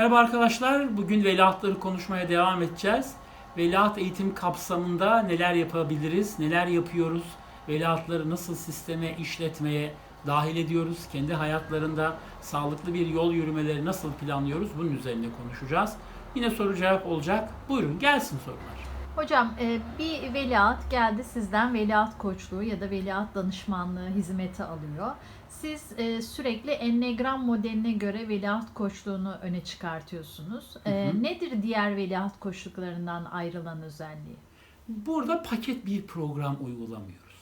Merhaba arkadaşlar. Bugün veliahtları konuşmaya devam edeceğiz. Veliaht eğitim kapsamında neler yapabiliriz, neler yapıyoruz, veliahtları nasıl sisteme, işletmeye dahil ediyoruz, kendi hayatlarında sağlıklı bir yol yürümeleri nasıl planlıyoruz bunun üzerine konuşacağız. Yine soru cevap olacak. Buyurun gelsin sorular. Hocam e, bir veliaht geldi sizden veliaht koçluğu ya da veliaht danışmanlığı hizmeti alıyor. Siz e, sürekli ennegram modeline göre veliaht koçluğunu öne çıkartıyorsunuz. E, Hı hı. Nedir diğer veliaht koçluklarından ayrılan özelliği? Burada paket bir program uygulamıyoruz.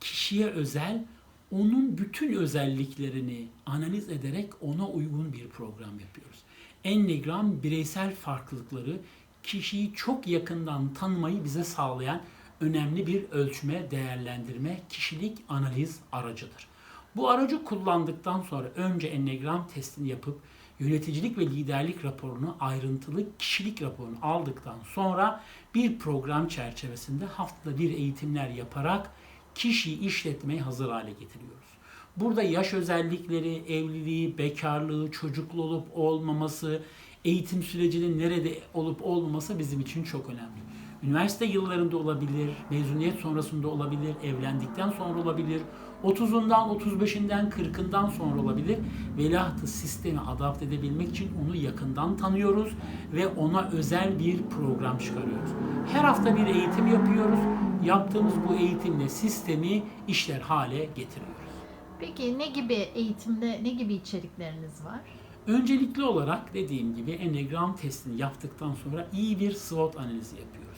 Kişiye özel, onun bütün özelliklerini analiz ederek ona uygun bir program yapıyoruz. Enneagram bireysel farklılıkları kişiyi çok yakından tanımayı bize sağlayan önemli bir ölçme, değerlendirme, kişilik analiz aracıdır. Bu aracı kullandıktan sonra önce enneagram testini yapıp yöneticilik ve liderlik raporunu ayrıntılı kişilik raporunu aldıktan sonra bir program çerçevesinde haftada bir eğitimler yaparak kişiyi işletmeye hazır hale getiriyoruz. Burada yaş özellikleri, evliliği, bekarlığı, çocuklu olup olmaması, eğitim sürecinin nerede olup olmaması bizim için çok önemli. Üniversite yıllarında olabilir, mezuniyet sonrasında olabilir, evlendikten sonra olabilir, 30'undan, 35'inden, 40'ından sonra olabilir. Veliahtı sisteme adapte edebilmek için onu yakından tanıyoruz ve ona özel bir program çıkarıyoruz. Her hafta bir eğitim yapıyoruz. Yaptığımız bu eğitimle sistemi işler hale getiriyoruz. Peki ne gibi eğitimde ne gibi içerikleriniz var? Öncelikli olarak dediğim gibi Enneagram testini yaptıktan sonra iyi bir SWOT analizi yapıyoruz.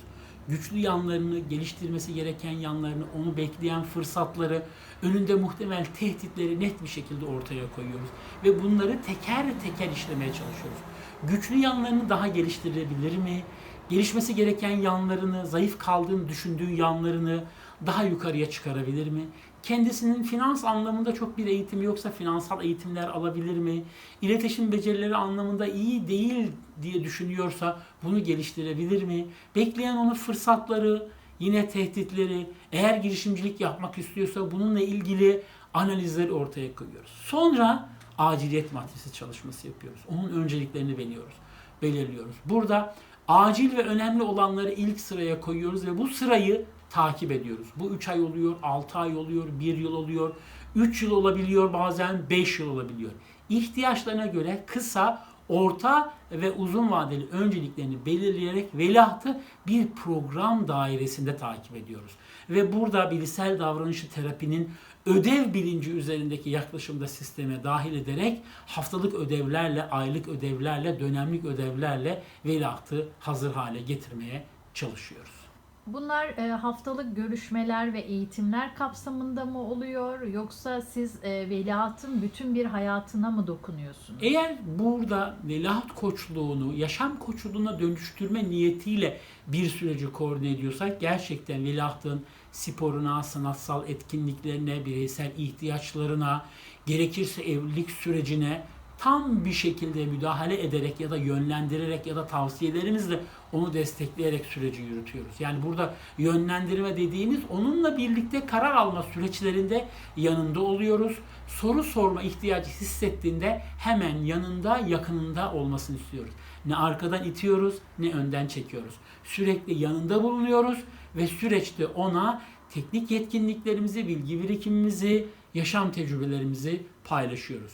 Güçlü yanlarını, geliştirmesi gereken yanlarını, onu bekleyen fırsatları, önünde muhtemel tehditleri net bir şekilde ortaya koyuyoruz. Ve bunları teker teker işlemeye çalışıyoruz. Güçlü yanlarını daha geliştirebilir mi? Gelişmesi gereken yanlarını, zayıf kaldığını düşündüğü yanlarını daha yukarıya çıkarabilir mi? Kendisinin finans anlamında çok bir eğitimi yoksa finansal eğitimler alabilir mi? İletişim becerileri anlamında iyi değil diye düşünüyorsa bunu geliştirebilir mi? Bekleyen onu fırsatları, yine tehditleri, eğer girişimcilik yapmak istiyorsa bununla ilgili analizleri ortaya koyuyoruz. Sonra aciliyet matrisi çalışması yapıyoruz. Onun önceliklerini belirliyoruz. belirliyoruz. Burada acil ve önemli olanları ilk sıraya koyuyoruz ve bu sırayı takip ediyoruz. Bu 3 ay oluyor, 6 ay oluyor, 1 yıl oluyor, 3 yıl olabiliyor bazen 5 yıl olabiliyor. İhtiyaçlarına göre kısa, orta ve uzun vadeli önceliklerini belirleyerek veliahtı bir program dairesinde takip ediyoruz. Ve burada bilişsel davranışı terapinin ödev bilinci üzerindeki yaklaşımda sisteme dahil ederek haftalık ödevlerle, aylık ödevlerle, dönemlik ödevlerle veliahtı hazır hale getirmeye çalışıyoruz. Bunlar e, haftalık görüşmeler ve eğitimler kapsamında mı oluyor yoksa siz e, veliahtın bütün bir hayatına mı dokunuyorsunuz? Eğer burada veliaht koçluğunu yaşam koçluğuna dönüştürme niyetiyle bir süreci koordine ediyorsak gerçekten veliahtın sporuna, sanatsal etkinliklerine, bireysel ihtiyaçlarına, gerekirse evlilik sürecine tam bir şekilde müdahale ederek ya da yönlendirerek ya da tavsiyelerimizle onu destekleyerek süreci yürütüyoruz. Yani burada yönlendirme dediğimiz onunla birlikte karar alma süreçlerinde yanında oluyoruz. Soru sorma ihtiyacı hissettiğinde hemen yanında, yakınında olmasını istiyoruz. Ne arkadan itiyoruz ne önden çekiyoruz. Sürekli yanında bulunuyoruz ve süreçte ona teknik yetkinliklerimizi, bilgi birikimimizi, yaşam tecrübelerimizi paylaşıyoruz.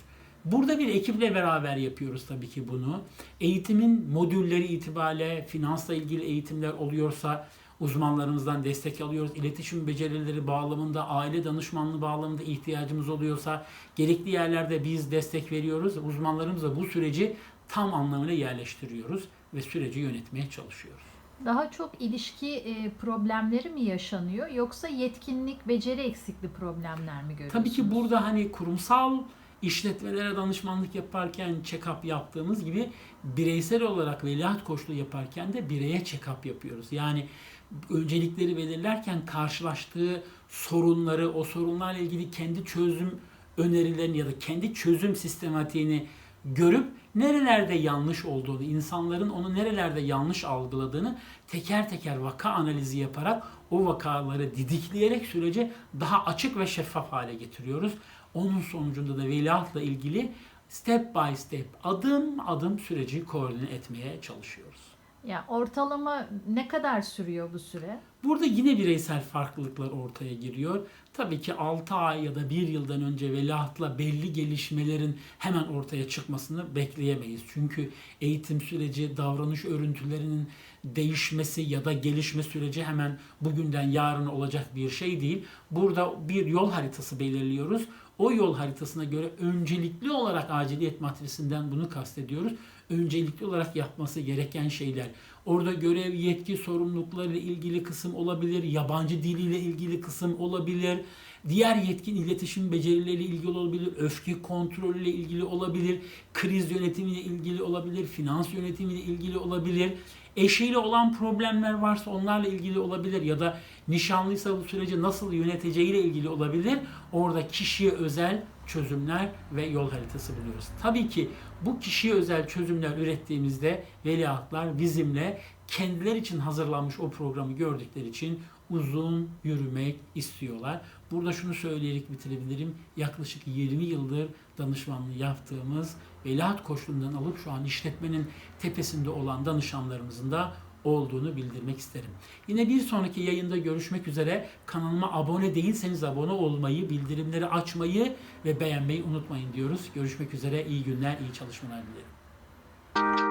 Burada bir ekiple beraber yapıyoruz tabii ki bunu. Eğitimin modülleri itibariyle finansla ilgili eğitimler oluyorsa uzmanlarımızdan destek alıyoruz. İletişim becerileri bağlamında, aile danışmanlığı bağlamında ihtiyacımız oluyorsa gerekli yerlerde biz destek veriyoruz. Uzmanlarımızla bu süreci tam anlamıyla yerleştiriyoruz ve süreci yönetmeye çalışıyoruz. Daha çok ilişki e, problemleri mi yaşanıyor yoksa yetkinlik, beceri eksikliği problemler mi görüyorsunuz? Tabii ki burada hani kurumsal işletmelere danışmanlık yaparken check-up yaptığımız gibi bireysel olarak veliaht koçluğu yaparken de bireye check-up yapıyoruz. Yani öncelikleri belirlerken karşılaştığı sorunları, o sorunlarla ilgili kendi çözüm önerilerini ya da kendi çözüm sistematiğini görüp nerelerde yanlış olduğunu, insanların onu nerelerde yanlış algıladığını teker teker vaka analizi yaparak o vakaları didikleyerek süreci daha açık ve şeffaf hale getiriyoruz. Onun sonucunda da veliahtla ilgili step by step, adım adım süreci koordine etmeye çalışıyoruz. Ya ortalama ne kadar sürüyor bu süre? Burada yine bireysel farklılıklar ortaya giriyor. Tabii ki 6 ay ya da 1 yıldan önce veliahtla belli gelişmelerin hemen ortaya çıkmasını bekleyemeyiz. Çünkü eğitim süreci, davranış örüntülerinin değişmesi ya da gelişme süreci hemen bugünden yarına olacak bir şey değil. Burada bir yol haritası belirliyoruz. O yol haritasına göre öncelikli olarak aciliyet matrisinden bunu kastediyoruz. Öncelikli olarak yapması gereken şeyler. Orada görev, yetki, sorumlulukları ilgili kısım olabilir, yabancı diliyle ilgili kısım olabilir, diğer yetkin iletişim becerileriyle ilgili olabilir, öfke kontrolüyle ilgili olabilir, kriz yönetimiyle ilgili olabilir, finans yönetimiyle ilgili olabilir. Eşiyle olan problemler varsa onlarla ilgili olabilir ya da nişanlıysa bu süreci nasıl yöneteceğiyle ilgili olabilir. Orada kişiye özel çözümler ve yol haritası buluyoruz. Tabii ki bu kişiye özel çözümler ürettiğimizde veliahtlar bizimle kendileri için hazırlanmış o programı gördükleri için uzun yürümek istiyorlar. Burada şunu söyleyerek bitirebilirim. Yaklaşık 20 yıldır danışmanlığı yaptığımız veliaht koçluğundan alıp şu an işletmenin tepesinde olan danışanlarımızın da olduğunu bildirmek isterim. Yine bir sonraki yayında görüşmek üzere. Kanalıma abone değilseniz abone olmayı, bildirimleri açmayı ve beğenmeyi unutmayın diyoruz. Görüşmek üzere. İyi günler, iyi çalışmalar dilerim.